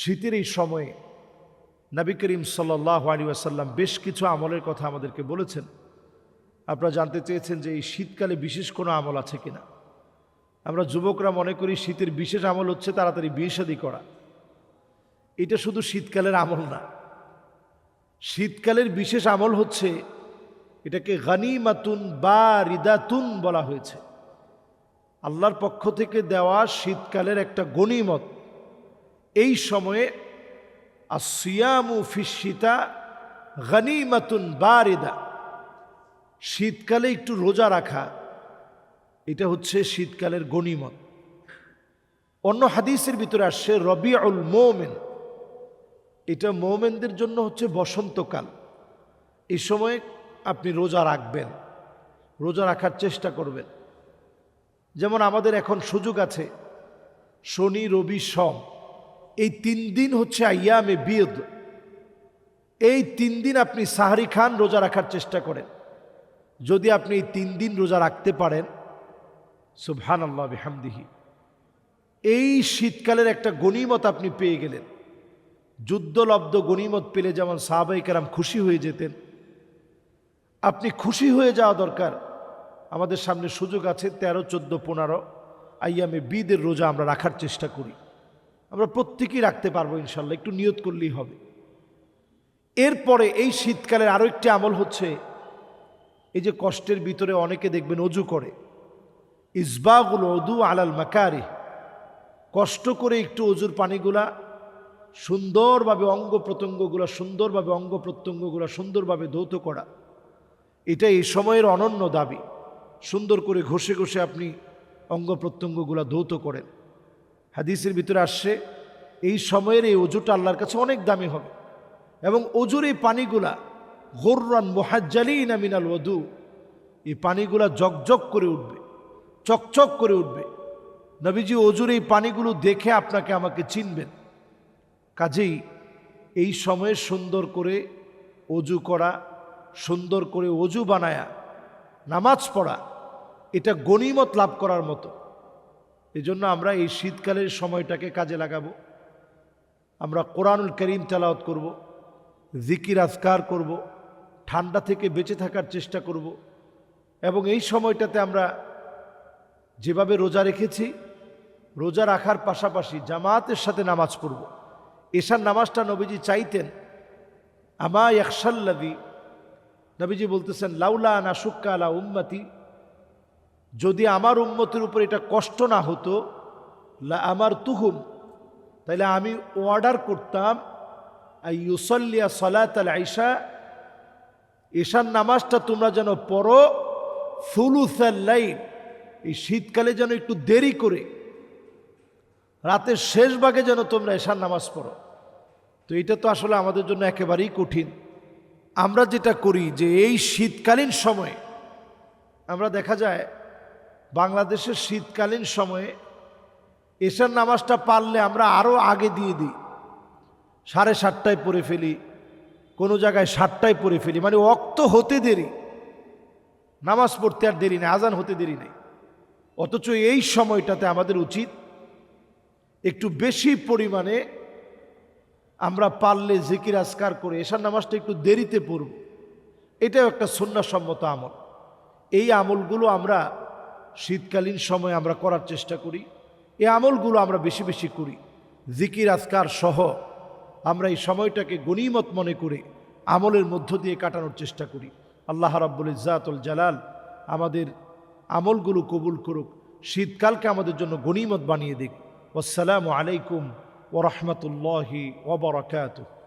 শীতের এই সময়ে নবী করিম সাল্লাহ আলী আসাল্লাম বেশ কিছু আমলের কথা আমাদেরকে বলেছেন। আপনারা জানতে চেয়েছেন যে এই শীতকালে বিশেষ কোনো আমল আছে কিনা। আমরা যুবকরা মনে করি শীতের বিশেষ আমল হচ্ছে তাড়াতাড়ি বিয়ে শাদী করা। এটা শুধু শীতকালের আমল না। শীতকালের বিশেষ আমল হচ্ছে এটাকে গানিমাতুন বা রিদাতুন বলা হয়েছে। আল্লাহর পক্ষ থেকে দেওয়া শীতকালের একটা গনিমত। এই সময়ে আসিয়ামু ফিসিতা গানিমাতুন বারিদা। শীতকালে একটু রোজা রাখা, এটা হচ্ছে শীতকালের গনিমত। অন্য হাদিসের ভিতরে আসছে, রবিউল মোমেন। এটা মোমেনদের জন্য হচ্ছে বসন্তকাল। এই সময়ে আপনি রোজা রাখবেন, রোজা রাখার চেষ্টা করবেন। যেমন আমাদের এখন সুযোগ আছে, শনি, রবি, সম। এই তিন দিন হচ্ছে আইয়ামে বিয়দ। এই তিন দিন আপনি সাহারি খান রোজা রাখার চেষ্টা করেন। যদি আপনি এই তিন দিন রোজা রাখতে পারেন সুবহান আল্লাহ বিহামদিহি। এই শীতকালের একটা গনিমত আপনি পেয়ে গেলেন। যুদ্ধলব্ধ গনিমত পেলে যেমন সাহাবাই কারাম খুশি হয়ে যেতেন। আপনি খুশি হয়ে যাওয়া দরকার। আমাদের সামনে সুযোগ আছে তেরো, চোদ্দ, পনেরো। আইয়ামে বিদের রোজা আমরা রাখার চেষ্টা করি। আমরা প্রত্যেকেই রাখতে পারব ইনশাল্লাহ, একটু নিয়ত করলেই হবে। এরপরে এই শীতকালের আরও একটি আমল হচ্ছে, এই যে কষ্টের ভিতরে অনেকে দেখবেন অজু করে। ইসবাগুল অদু আলাল মাকারি কষ্ট করে একটু অজুর পানিগুলা, সুন্দরভাবে অঙ্গ প্রত্যঙ্গগুলো, সুন্দরভাবে অঙ্গ প্রত্যঙ্গগুলো সুন্দরভাবে ধৌত করা। এটা এই সময়ের অনন্য দাবি, সুন্দর করে ঘষে ঘষে আপনি অঙ্গ প্রত্যঙ্গগুলো ধৌত করেন। হাদিসের ভিতরে আসছে, এই সময়ের এই অজুটা আল্লাহর কাছে অনেক দামি হবে। এবং অজুর এই পানিগুলা, গোর্রান মোহাজ্জালিনা মিনাল ওদু এই পানিগুলা জকজক করে উঠবে, চকচক করে উঠবে। নবীজি অজুর এই পানিগুলো দেখে আপনাকে আমাকে চিনবেন। কাজেই এই সময়ে সুন্দর করে অজু করা, সুন্দর করে অজু বানায়া, নামাজ পড়া, এটা গণিমত লাভ করার মতো। এজন্য আমরা এই শীতকালের সময়টাকে কাজে লাগাবো। আমরা কোরআনুল করিম তেলাওয়াত করব, জিকির আজকার করব, ঠান্ডা থেকে বেঁচে থাকার চেষ্টা করব এবং এই সময়টাতে আমরা যেভাবে রোজা রেখেছি, রোজা রাখার পাশাপাশি জামাতের সাথে নামাজ পড়ব। এশার নামাজটা নবীজি চাইতেন, আমা একশাল্লাদি নবীজি বলতেছেন, লাউলা নাসুক্কা আলা উম্মতি যদি আমার উম্মতের উপর এটা কষ্ট না হতো আমার তুহুম তাহলে আমি অর্ডার করতাম ইউসল্লিয়া সলাত আল আইসা ঈশান নামাজটা তোমরা যেন পড়ো ফুলুসাল্লাইন এই শীতকালে যেন একটু দেরি করে, রাতের শেষ ভাগে যেন তোমরা এশার নামাজ পড়ো। তো এটা তো আসলে আমাদের জন্য একেবারেই কঠিন। আমরা যেটা করি যে এই শীতকালীন সময়ে আমরা দেখা যায় বাংলাদেশের শীতকালীন সময়ে এশার নামাজটা পারলে আমরা আরও আগে দিয়ে দিই। সাড়ে সাতটায় পড়ে ফেলি, কোনো জায়গায় সাতটায় পড়ে ফেলি। মানে অক্ত হতে দেরি। নামাজ পড়তে আর দেরি নেই আজান হতে দেরি নেই অথচ এই সময়টাতে আমাদের উচিত একটু বেশি পরিমাণে আমরা পারলে জিকির আজকার করে এশার নামাজটা একটু দেরিতে পড়ব। এটাও একটা সন্ন্যাসম্মত আমল। এই আমলগুলো আমরা শীতকালীন সময় আমরা করার চেষ্টা করি। এই আমলগুলো আমরা বেশি বেশি করি। জিকির, আজকার সহ আমরা এই সময়টাকে গণিমত মনে করে আমলের মধ্য দিয়ে কাটানোর চেষ্টা করি। আল্লাহ রাব্বুল ইজাতুল জালাল আমাদের আমলগুলো কবুল করুক। শীতকালকে আমাদের জন্য গণিমত বানিয়ে দিক। আসসালামু আলাইকুম ওরহমতুল্লাহি ওবরাকাতুহ